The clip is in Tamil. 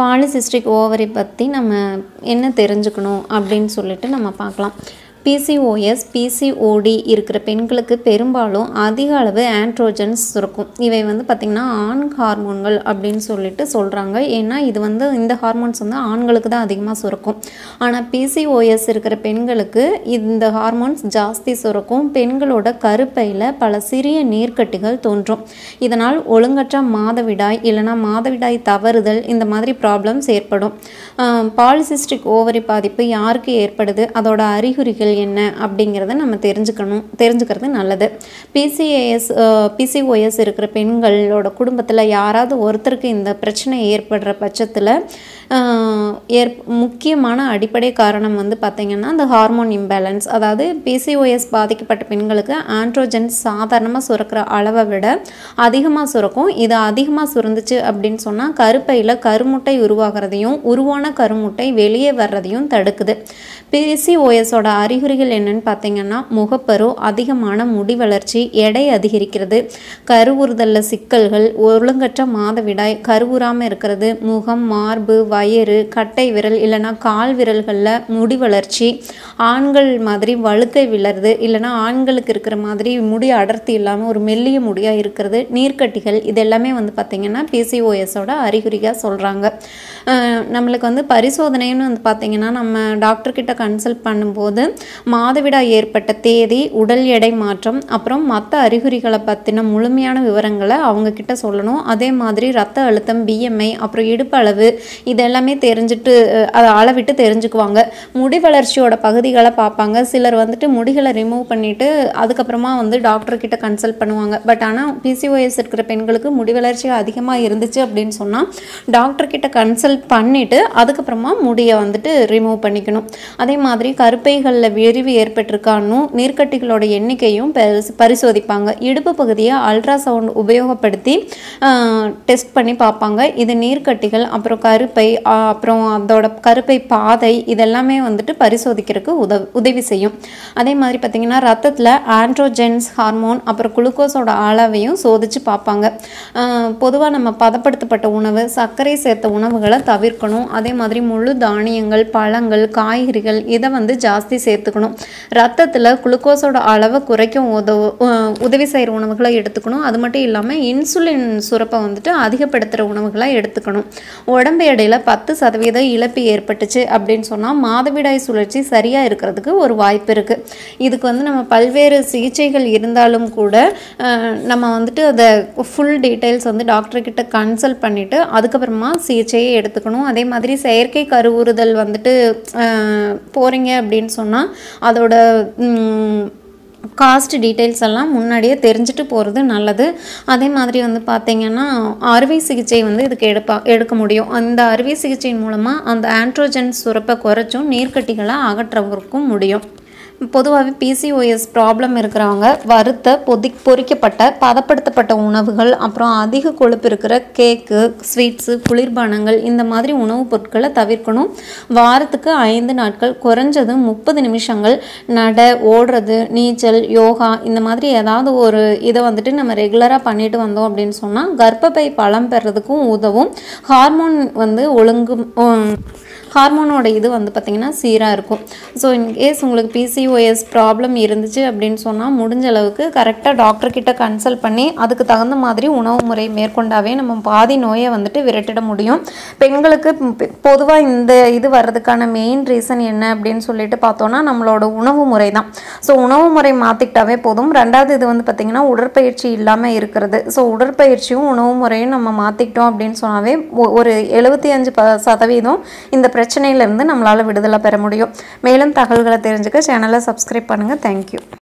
பாலிசிஸ்டிக் ஓவரி பற்றி நம்ம என்ன தெரிஞ்சுக்கணும் அப்படின்னு சொல்லிட்டு நம்ம பார்க்கலாம். பிசிஓஎஸ் பிசிஓடி இருக்கிற பெண்களுக்கு பெரும்பாலும் அதிக அளவு ஆண்ட்ரோஜன்ஸ் இருக்கும். இவை வந்து பார்த்திங்கன்னா ஆண் ஹார்மோன்கள் அப்படின்னு சொல்லிட்டு சொல்கிறாங்க ஏன்னா இது வந்து இந்த ஹார்மோன்ஸ் வந்து ஆண்களுக்கு தான் அதிகமாக சுரக்கும். ஆனால் பிசிஓஎஸ் இருக்கிற பெண்களுக்கு இந்த ஹார்மோன்ஸ் ஜாஸ்தி சுரக்கும். பெண்களோட கருப்பையில் பல சிறிய நீர்க்கட்டிகள் தோன்றும். இதனால் ஒழுங்கற்ற மாதவிடாய் இல்லைனா மாதவிடாய் தவறுதல் இந்த மாதிரி ப்ராப்ளம்ஸ் ஏற்படும். பாலிசிஸ்டிக் ஓவரி பாதிப்பு யாருக்கு ஏற்படுது? அதோட அறிகுறிகள் என்ன அப்படிங்கிறத நம்ம தெரிஞ்சுக்கணும். தெரிஞ்சுக்கிறது நல்லது. பிசிஏஎஸ் பிசிஓஎஸ் இருக்கிற பெண்களோட குடும்பத்தில் யாராவது ஒருத்தருக்கு இந்த பிரச்சனை ஏற்படுற பட்சத்தில் ஏற் முக்கியமான அடிப்படை காரணம் வந்து பார்த்திங்கன்னா இந்த ஹார்மோன் இம்பேலன்ஸ் அதாவது பிசிஓஎஸ் பாதிக்கப்பட்ட பெண்களுக்கு ஆண்ட்ரோஜன் சாதாரணமாக சுரக்கிற அளவை விட அதிகமாக சுரக்கும். இது அதிகமாக சுரந்துச்சு அப்படின்னு சொன்னால் கருப்பையில் கருமுட்டை உருவாகிறதையும் உருவான கருமுட்டை வெளியே வர்றதையும் தடுக்குது. பிசிஓஎஸோட அறிகுறிகள் என்னன்னு பார்த்தீங்கன்னா முகப்பரு அதிகமான முடி வளர்ச்சி எடை அதிகரிக்கிறது கருவுறுதலில் சிக்கல்கள் ஒழுங்கற்ற மாதவிடாய் கருவுறாமல் இருக்கிறது முகம் மார்பு வ வயிறு கட்டை விரல் இல்லைனா கால் விரல்களில் முடி வளர்ச்சி ஆண்கள் மாதிரி வழுக்கை விழறது இல்லைன்னா ஆண்களுக்கு இருக்கிற மாதிரி முடி அடர்த்தி இல்லாமல் ஒரு மெல்லிய முடியாக இருக்கிறது நீர்க்கட்டிகள் இது எல்லாமே வந்து பார்த்திங்கன்னா பிசிஓஎஸோட அறிகுறியாக சொல்கிறாங்க நம்மளுக்கு வந்து பரிசோதனைன்னு வந்து பார்த்திங்கன்னா நம்ம டாக்டர்கிட்ட கன்சல்ட் பண்ணும்போது மாதவிடா ஏற்பட்ட தேதி உடல் எடை மாற்றம் அப்புறம் மற்ற அறிகுறிகளை பற்றின முழுமையான விவரங்களை அவங்கக்கிட்ட சொல்லணும். அதே மாதிரி ரத்த அழுத்தம் பிஎம்ஐ அப்புறம் இடுப்பு அளவு இதெல்லாமே தெரிஞ்சுட்டு அதை அளவிட்டு தெரிஞ்சுக்குவாங்க. முடி வளர்ச்சியோட பகுதி பகுதிகளை பார்ப்பாங்க. சிலர் வந்துட்டு முடிகளை ரிமூவ் பண்ணிவிட்டு அதுக்கப்புறமா வந்து டாக்டர்கிட்ட கன்சல்ட் பண்ணுவாங்க. பட் ஆனால் பிசிஓஎஸ் இருக்கிற பெண்களுக்கு முடி வளர்ச்சி அதிகமாக இருந்துச்சு அப்படின்னு சொன்னால் டாக்டர்கிட்ட கன்சல்ட் பண்ணிவிட்டு அதுக்கப்புறமா முடியை வந்துட்டு ரிமூவ் பண்ணிக்கணும். அதே மாதிரி கருப்பைகளில் விரிவு ஏற்பட்டிருக்கானும் நீர்க்கட்டிகளோட எண்ணிக்கையும் பரிசோதிப்பாங்க. இடுப்பு பகுதியை அல்ட்ராசவுண்ட் உபயோகப்படுத்தி டெஸ்ட் பண்ணி பார்ப்பாங்க. இது நீர்க்கட்டிகள் அப்புறம் கருப்பை அப்புறம் அதோட கருப்பை பாதை இதெல்லாமே வந்துட்டு பரிசோதிக்கிறதுக்கு உதவி உதவி செய்யும். அதே மாதிரி பார்த்திங்கன்னா ரத்தத்தில் ஆண்ட்ரோஜென்ஸ் ஹார்மோன் அப்புறம் குளுக்கோஸோட அளவையும் சோதித்து பார்ப்பாங்க. பொதுவாக நம்ம பதப்படுத்தப்பட்ட உணவு சர்க்கரை சேர்த்த உணவுகளை தவிர்க்கணும். அதே மாதிரி முழு தானியங்கள் பழங்கள் காய்கறிகள் இதை வந்து ஜாஸ்தி சேர்த்துக்கணும். ரத்தத்தில் குளுக்கோஸோட அளவை குறைக்கும் உதவு உதவி செய்கிற உணவுகளை எடுத்துக்கணும். அது மட்டும் இல்லாமல் இன்சுலின் சுரப்பை வந்துட்டு அதிகப்படுத்துகிற உணவுகளை எடுத்துக்கணும். உடம்பு எடையில் பத்து சதவீத இழப்பு ஏற்பட்டுச்சு அப்படின்னு சொன்னால் மாதவிடாய் சுழற்சி சரியாக இருக்கிறதுக்கு ஒரு வாய்ப்பு இருக்குது இதுக்கு வந்து நம்ம பல்வேறு சிகிச்சைகள் இருந்தாலும் கூட நம்ம வந்துட்டு அதை ஃபுல் டீட்டெயில்ஸ் வந்து டாக்டர்கிட்ட கன்சல்ட் பண்ணிவிட்டு அதுக்கப்புறமா சிகிச்சையை எடுத்துக்கணும். அதே மாதிரி செயற்கை கருவுறுதல் வந்துட்டு போகிறீங்க அப்படின்னு சொன்னால் அதோட காஸ்ட் டீட்டெயில்ஸ் எல்லாம் முன்னாடியே தெரிஞ்சுட்டு போகிறது நல்லது. அதே மாதிரி வந்து பார்த்திங்கன்னா அறுவை சிகிச்சை வந்து இதுக்கு எடுப்பா எடுக்க முடியும். அந்த அறுவை சிகிச்சையின் மூலமாக அந்த ஆண்ட்ரோஜன் சுரப்பை குறைச்சும் நீர்க்கட்டிகளை அகற்றவருக்கும் முடியும். பொதுவாகவே பிசிஓஎஸ் ப்ராப்ளம் இருக்கிறவங்க வறுத்த பொதி பொறிக்கப்பட்ட பதப்படுத்தப்பட்ட உணவுகள் அப்புறம் அதிக கொழுப்பு இருக்கிற கேக்கு ஸ்வீட்ஸு குளிர்பானங்கள் இந்த மாதிரி உணவுப் பொருட்களை தவிர்க்கணும். வாரத்துக்கு ஐந்து நாட்கள் குறைஞ்சது முப்பது நிமிஷங்கள் நட ஓடுறது நீச்சல் யோகா இந்த மாதிரி ஏதாவது ஒரு இதை வந்துட்டு நம்ம ரெகுலராக பண்ணிட்டு வந்தோம் அப்படின்னு சொன்னால் கர்ப்பப்பை பலம் பெறதுக்கும் உதவும். ஹார்மோன் வந்து ஒழுங்கு ஹார்மோனோட இது வந்து பார்த்திங்கன்னா சீராக இருக்கும். ஸோ இன்கேஸ் உங்களுக்கு பிசிஓஎஸ் ப்ராப்ளம் இருந்துச்சு அப்படின்னு சொன்னால் முடிஞ்ச அளவுக்கு கரெக்டாக டாக்டர்கிட்ட கன்சல்ட் பண்ணி அதுக்கு தகுந்த மாதிரி உணவு முறை மேற்கொண்டாவே நம்ம பாதி நோயை வந்துட்டு விரட்டிட முடியும். பெண்களுக்கு பொதுவாக இந்த இது வர்றதுக்கான மெயின் ரீசன் என்ன அப்படின்னு சொல்லிட்டு பார்த்தோன்னா நம்மளோட உணவு முறை தான் ஸோ உணவு முறை மாற்றிக்கிட்டாவே போதும். ரெண்டாவது இது வந்து பார்த்திங்கன்னா உடற்பயிற்சி இல்லாமல் இருக்கிறது. ஸோ உடற்பயிற்சியும் உணவு முறையும் நம்ம மாற்றிக்கிட்டோம் அப்படின்னு சொன்னாவே ஒரு எழுபத்தி அஞ்சு ப சதவீதம் இந்த பிரச்சனையிலேருந்து நம்மளால் விடுதலை பெற முடியும். மேலும் தகவல்களை தெரிஞ்சுக்க சேனலை சப்ஸ்கிரைப் பண்ணுங்கள் தேங்க்யூ